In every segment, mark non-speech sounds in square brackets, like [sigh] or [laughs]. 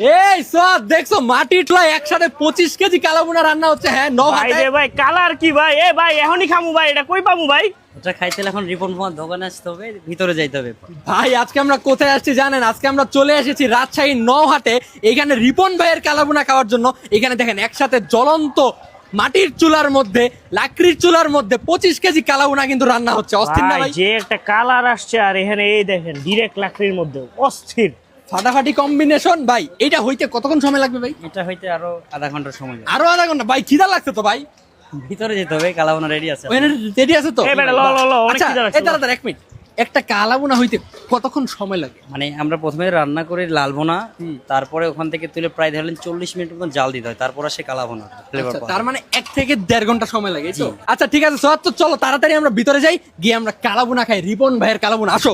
এই সব দেখছ মাটির টলা একসাথে পঁচিশ কেজি কালাবুনা রান্না হচ্ছে। হ্যাঁ ন ভাই রে ভাই কালার কি ভাই? এ ভাই এখনই খামু ভাই এটা কই পামু ভাই? ওটা খাইতে এখন রিপন ফোন দোকানে আসতে হবে ভিতরে যাইতে হবে। ভাই আজকে আমরা কোথায় আসছি জানেন? আজকে আমরা চলে এসেছি রাজশাহী নহাটে এখানে রিপন ভাইয়ের কালাবুনা খাওয়ার জন্য। এখানে দেখেন একসাথে জ্বলন্ত মাটির চুলার মধ্যে লাকড়ির চুলার মধ্যে পঁচিশ কেজি কালাবুনা কিন্তু রান্না হচ্ছে। অস্থির না ভাই যে একটা কালার আসছে আর এখানে এই দেখেন ডিরেক্ট লাকড়ির মধ্যে অস্থির। ফাটাফাটি কম্বিনেশন ভাই এটা হইতে কতক্ষণ সময় লাগবে ভাই? এটা হইতে আরও আধা ঘণ্টার সময় লাগবে। আরও আধা ঘণ্টা? ভাই খিদা লাগছে তো ভাই। ভিতরে যেতে হবে কালাবোনা রেডি আছে রেডি আছে তো? আচ্ছা এক মিনিট একটা কালাবুনা হইতে কতক্ষণ সময় লাগে? মানে আমরা প্রথমে রান্না করে লালবোনা তারপরে ওখান থেকে তুলে প্রায় ধরলেন চল্লিশ মিনিট মতন জাল দিতে হয় তারপরে সে কালাবোনা আচ্ছা, তার মানে এক থেকে দেড় ঘণ্টা সময় লাগে আচ্ছা ঠিক আছে সোহাদ তো চলো তাড়াতাড়ি আমরা ভিতরে যাই গিয়ে আমরা কালাবুনা খাই। রিপন ভাইয়ের কালাবোনা আসো।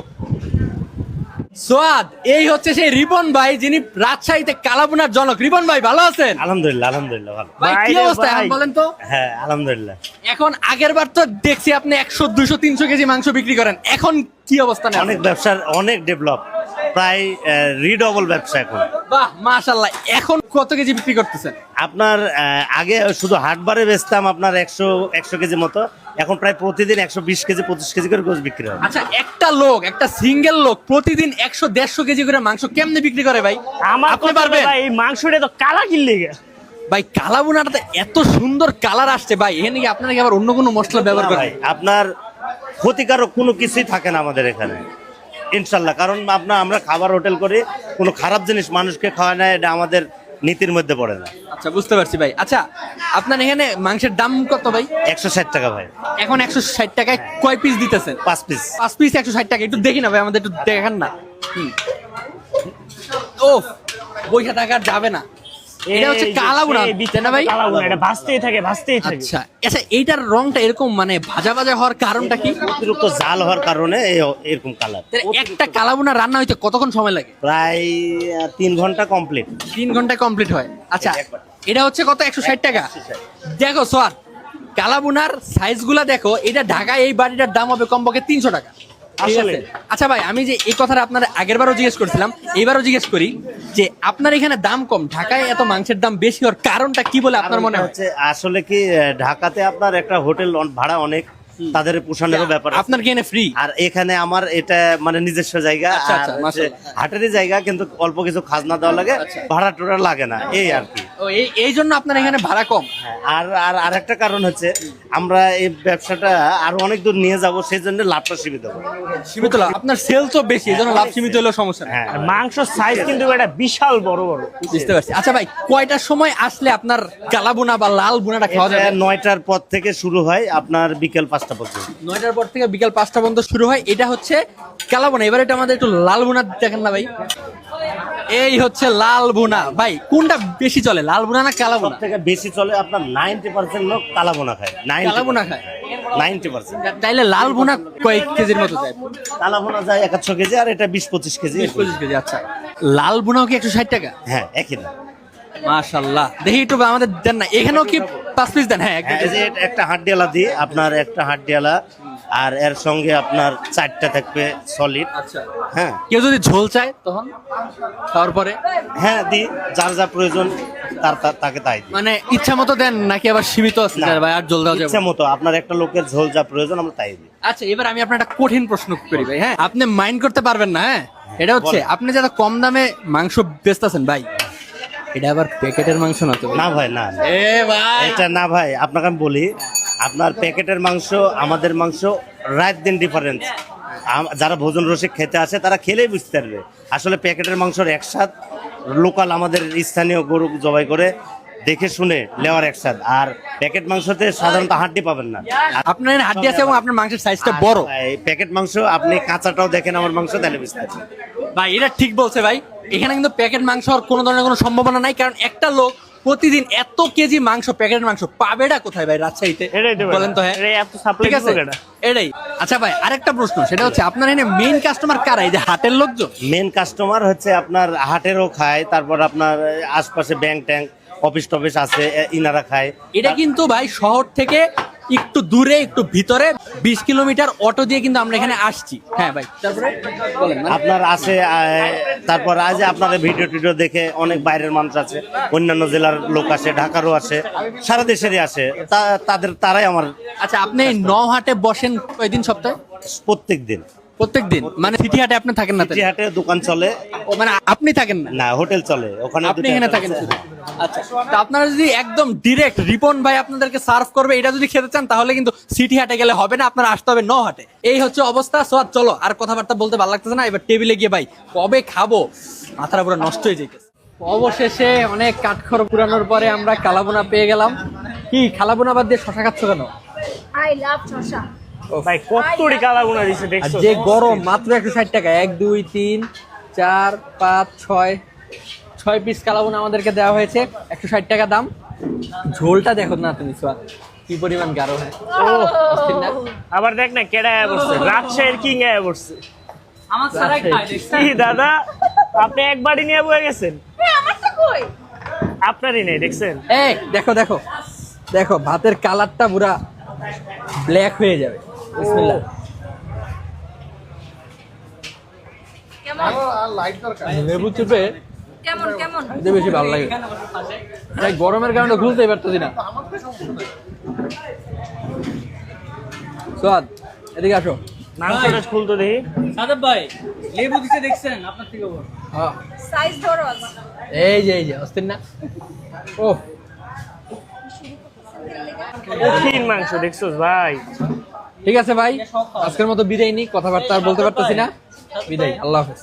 সোয়াদ এই হচ্ছে সেই রিবন ভাই যিনি রাজশাহীতে কালাপুনার জনক। রিবন ভাই ভালো আছেন? আলহামদুলিল্লাহ আলহামদুলিল্লাহ ভালো। ভাই কি অবস্থা এখন বলেন তো? হ্যাঁ আলহামদুলিল্লাহ। এখন আগের বার তো দেখছি আপনি একশো দুশো তিনশো কেজি মাংস বিক্রি করেন। এখন কি অবস্থা নেই অনেক ব্যবসার অনেক ডেভেলপ। প্রায় রিডবল ব্যবসা এখন। বাহ মাশাল্লাহ এখন কত কেজি বিক্রি করতেছেন? আপনার আগে শুধু হাটবারে বেচতাম আপনার একশো একশো কেজি মতো। এখন প্রায় প্রতিদিন একশো বিশ কেজি পঁচিশ কেজি করে গোছ বিক্রি হয়। আচ্ছা একটা লোক একটা সিঙ্গেল লোক প্রতিদিন একশো দেড়শো কেজি করে মাংস কেমনে বিক্রি করে ভাই? আমার আপনি পারবেন? ভাই এই মাংসটা তো কালা কিনলে গে। ভাই কালাবুনাটাতে এত সুন্দর কালার আসছে ভাই। এখানে কি আপনারা কি আবার অন্য কোনো মশলা ব্যবহার না করেন? আপনার ক্ষতিকারক কোনো কিছুই থাকে না আমাদের এখানে। ইনশাল্লাহ কারণ আপনার আমরা খাবার হোটেল করি কোনো খারাপ জিনিস মানুষকে খাওয়ায় না এটা আমাদের নীতির মধ্যে পড়ে না। আচ্ছা বুঝতে পারছি ভাই। আচ্ছা আপনার এখানে মাংসের দাম কত ভাই? একশো ষাট টাকা ভাই। এখন একশো ষাট টাকায় কয় পিস দিতেছেন? পাঁচ পিস পাঁচ পিস একশো ষাট টাকা। একটু দেখি না ভাই আমাদের একটু দেখান না। ও বইটা টাকা আর যাবে না। এটা হচ্ছে না ভাই? কালাবুনা এটা ভাসতেই থাকে ভাসতেই থাকে। আচ্ছা আচ্ছা এইটার রংটা এরকম মানে ভাজা ভাজা হওয়ার কারণটা কি? অতিরিক্ত জাল হওয়ার কারণে এরকম কালার। একটা কালাবুনা রান্না হইতে কতক্ষণ সময় লাগে? প্রায় তিন ঘণ্টা কমপ্লিট তিন ঘন্টায় কমপ্লিট হয়। আচ্ছা এটা হচ্ছে কত? একশো ষাট টাকা? দেখো সোয়ার কালাবুনার সাইজগুলা দেখো এটা ঢাকায় এই বাড়িটার দাম হবে কমপক্ষে তিনশো টাকা। আসলে? আচ্ছা ভাই আমি যে এই কথাটা আপনার আগের বারও জিজ্ঞেস করছিলাম এইবারও জিজ্ঞেস করি যে আপনার এখানে দাম কম ঢাকায় এত মাংসের দাম বেশি হওয়ার কারণটা কি বলে আপনার মনে হচ্ছে আসলে কি ঢাকাতে আপনার একটা হোটেল ভাড়া অনেক তাদের পোষণেরও ব্যাপার আপনার কি ফ্রি আর এখানে আমার এটা মানে নিজস্ব জায়গা আচ্ছা, আচ্ছা। হাটেরই জায়গা কিন্তু অল্প কিছু খাজনা দেওয়া লাগে ভাড়া টোড়া লাগে না এই আর কি। ও এই এই জন্য আপনার এখানে ভাড়া কম? আর আর আরেকটা কারণ হচ্ছে আমরা এই ব্যবসাটা আরও অনেক দূর নিয়ে যাব সেই জন্য লাভটা সীমিত। সীমিত লাভ আপনার সেল তো বেশি এই জন্য লাভ সীমিত হলেও সমস্যা হ্যাঁ আর সাইজ কিন্তু এটা বিশাল বড় বড়। বুঝতে পারছি। আচ্ছা ভাই কয়টার সময় আসলে আপনার কালা বোনা বা লাল বোনাটা খাওয়া যাবে? নয়টার পর থেকে শুরু হয় আপনার বিকেল পাঁচটা পর্যন্ত। নয়টার পর থেকে বিকেল পাঁচটা পর্যন্ত শুরু হয় এটা হচ্ছে কালা বোনা। এবার এটা আমাদের একটু লাল বোনা দেখেন না ভাই। এই হচ্ছে লাল বোনা ভাই কোনটা বেশি চলে লাল বোনা না কালা বোনা থেকে বেশি চলে আপনার নাইনটি পার্সেন্ট লোক কালা বোনা খায়। কালা বোনা খায়? Ninety percent. তাইলে লাল বোনা কয়েক কেজির মতো যায়। কালা বোনা যায় একশো কেজি আর এটা বিশ পঁচিশ কেজি। বিশ পঁচিশ কেজি আচ্ছা। লাল বোনাও কি একশো ষাট টাকা? হ্যাঁ একই দাম। মাশাল্লাহ। দেখি একটু আমাদের দেন না। এখানেও কি পাঁচ পিস দেন? হ্যাঁ হ্যাঁ, একটা হাড্ডিয়ালা দিই আপনার একটা হাড্ডিয়ালা আর এর সঙ্গে আপনার চারটা থাকবে সলিড আচ্ছা। হ্যাঁ। কেউ যদি ঝোল চায় তখন? খাওয়ার পরে? হ্যাঁ দিই। যার যা প্রয়োজন তার তাকে তাই মানে ইচ্ছা মতো দেন নাকি আবার সীমিত আছে ভাই আর ঝোল দেওয়া যাবে? ইচ্ছা মতো। আপনার একটা লোকের ঝোল যা প্রয়োজন আমরা তাই দিই। আচ্ছা এবার আমি আপনার একটা কঠিন প্রশ্ন করি ভাই হ্যাঁ? আপনি মাইন্ড করতে পারবেন না হ্যাঁ? এটা হচ্ছে আপনি যারা কম দামে মাংস বেচতেছেন ভাই এটা আবার প্যাকেটের মাংস না তো? না ভাই না। এ ভাই! এটা না ভাই আপনাকে আমি বলি আপনার প্যাকেটের মাংস আমাদের মাংস রাত দিন ডিফারেন্স যারা ভোজন রসিক খেতে আসে তারা খেলেই বুঝতে পারবে। আসলে প্যাকেটের মাংসর একসাথ লোকাল আমাদের স্থানীয় গরু জবাই করে দেখে শুনে নেওয়ার একসাথ আর প্যাকেট মাংসতে সাধারণত হাড্ডি পাবেন না। আপনার হাড্ডি আছে এবং আপনার মাংসের সাইজটা বড়। প্যাকেট মাংস আপনি কাঁচাটাও দেখেন আমার মাংস তাহলে বুঝতে পারছেন। ভাই এটা ঠিক বলছে ভাই। এখানে কিন্তু প্যাকেট মাংস আর কোনো ধরনের কোনো সম্ভাবনা নাই কারণ একটা লোক প্রতিদিন এত কেজি মাংস প্যাকেট মাংস পাবেটা কোথায় ভাই রাজশাহীতে? বলেন তো হ্যাঁ। ঠিক আছে? এটাই। আচ্ছা ভাই আরেকটা প্রশ্ন সেটা হচ্ছে আপনার এখানে মেন কাস্টমার কারা? এই যে হাটের লোকজন? মেন কাস্টমার হচ্ছে আপনার হাটেরও খায় তারপর আপনার আশপাশে ব্যাংক ট্যাঙ্ক অফিস টফিস আছে ইনারা খায়। এটা কিন্তু ভাই শহর থেকে একটু দূরে একটু ভিতরে বিশ কিলোমিটার অটো দিয়ে কিন্তু আমরা এখানে আসছি। হ্যাঁ ভাই তারপরে মানে- আপনার আসে তারপর আজ আপনাদের ভিডিও টিডিও দেখে অনেক বাইরের মানুষ আছে অন্যান্য জেলার লোক আছে ঢাকারও আছে সারা দেশেরই আছে তা- তাদের তারাই আমার আচ্ছা আপনি নহাটে বসেন কয়দিন সপ্তাহে? প্রত্যেক দিন। প্রত্যেক দিন মানে সিটি হাটে আপনি থাকেন না তাহলে? হাটে দোকান চলে। ও, মানে আপনি থাকেন না? না হোটেল চলে। ওখানে আপনি এখানে থাকেন আচ্ছা তো আপনারা যদি একদম ডিরেক্ট রিপন ভাই আপনাদেরকে সার্ভ করবে এটা যদি খেতে চান তাহলে কিন্তু সিটি হাটে গেলে হবে না আপনারা আসতে হবে ন হাটে। এই হচ্ছে অবস্থা সোয়াদ চলো আর কথাবার্তা বলতে ভালো লাগতেছে না এবার টেবিলে গিয়ে ভাই কবে খাব? মাথাটা পুরো নষ্ট হয়ে যেতেছে অবশেষে অনেক কাঠখড় পুরানোর পরে আমরা কালাবোনা পেয়ে গেলাম। কি খালাবোনা বাদ দিয়ে শশা খাচ্ছ কেন? I love Chosha. ভাই কতটি কালাগুনা দিছে দেখছ? যে গরম মাত্র একশো ষাট টাকা। এক দুই তিন চার পাঁচ ছয় ছয় পিস কালাবোনা আমাদেরকে দেওয়া হয়েছে। একশো ষাট টাকা দাম। ঝোলটা দেখো না তুমি সোয়াদ কি পরিমাণ গাঢ় হয়? ও আবার দেখ না কেডা আয়া বসছে? [laughs] রাজশাহীর কিং আয়া বসছে। কি। দাদা? আপনি একবারই নিয়ে বয়ে গেছেন? আপনারই নেই দেখছেন? এই দেখো দেখো। দেখো ভাতের কালারটা পুরা ব্ল্যাক হয়ে যাবে। বিসমিল্লাহ। লেবু চিপে কেমন কেমন? খেতে বেশি ভালো লাগে। তাই গরমের কারণে খুলতেই পারতেছি না। সোয়াদ এদিকে আসো। মাংসটা খুলতো দেখি। সাদেব ভাই লেবু দিতে দেখছেন আপনার থেকে বড়। হ্যাঁ। সাইজ ধরো এই যে এই যে অস্থির না? ও কঠিন মাংস দেখছ ভাই। ঠিক আছে ভাই, আজকের মতো বিদায় নি কথাবার্তা আর বলতে পারতেছি না। বিদায়, আল্লাহ হাফেজ।